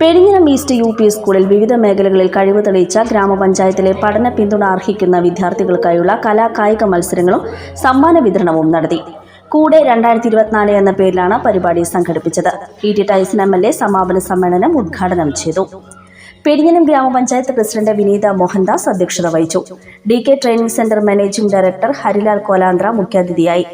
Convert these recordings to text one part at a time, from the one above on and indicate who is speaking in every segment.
Speaker 1: Perinjanam east U P സ്കൂളിൽ വിവിധ മേഖലകളിൽ കഴിവ് തെളിയിച്ച ഗ്രാമപഞ്ചായത്തിലെ പഠന പിന്തുണ അർഹിക്കുന്ന വിദ്യാർത്ഥികൾക്കായുള്ള കലാകായിക മത്സരങ്ങളും സമ്മാന വിതരണവും നടത്തി. കൂടെ രണ്ടായിരത്തി ഇരുപത്തിനാല് എന്ന പേരിലാണ് പരിപാടി സംഘടിപ്പിച്ചത്. E T Taison M L A സമാപന സമ്മേളനം ഉദ്ഘാടനം ചെയ്തു. പെരിഞ്ഞനം ഗ്രാമപഞ്ചായത്ത് പ്രസിഡന്റ് വിനീത മോഹൻദാസ് അധ്യക്ഷത വഹിച്ചു. D K training centre managing director Harilal Kolanthra മുഖ്യാതിഥിയായി.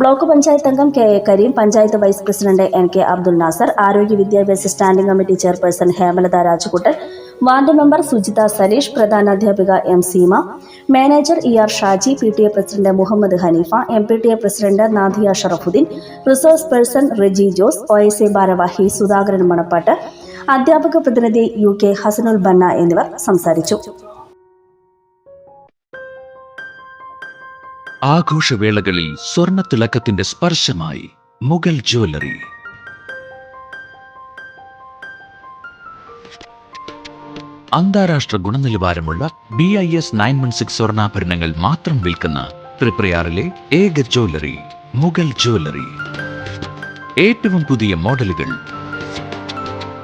Speaker 1: ബ്ലോക്ക് പഞ്ചായത്ത് അംഗം K A Kareem panchayat vice president N K Abdul Nasar ആരോഗ്യ വിദ്യാഭ്യാസ standing committee chairperson Hemalatha Rajakuttan ward member Sujitha Saleesh പ്രധാനാധ്യാപിക M Seema manager E R Shaji P T A president Muhammad Hanifa M P T A president Nadiya Sharafudheen resource person Reji Jose O S A ഭാരവാഹി സുധാകരൻ മണപ്പാട്ട് അധ്യാപക പ്രതിനിധി U K Hasanul Banna എന്നിവർ സംസാരിച്ചു.
Speaker 2: ആഘോഷവേളകളിൽ സ്വർണത്തിളക്കത്തിന്റെ സ്പർശമായി Mughal jewellery. അന്താരാഷ്ട്ര ഗുണനിലവാരമുള്ള B I S nine one six സ്വർണാഭരണങ്ങൾ മാത്രം വിൽക്കുന്ന ത്രിപ്രയാറിലെ ഏക ജ്വല്ലറി മുഗൾ ജ്വല്ലറി. ഏറ്റവും പുതിയ മോഡലുകൾ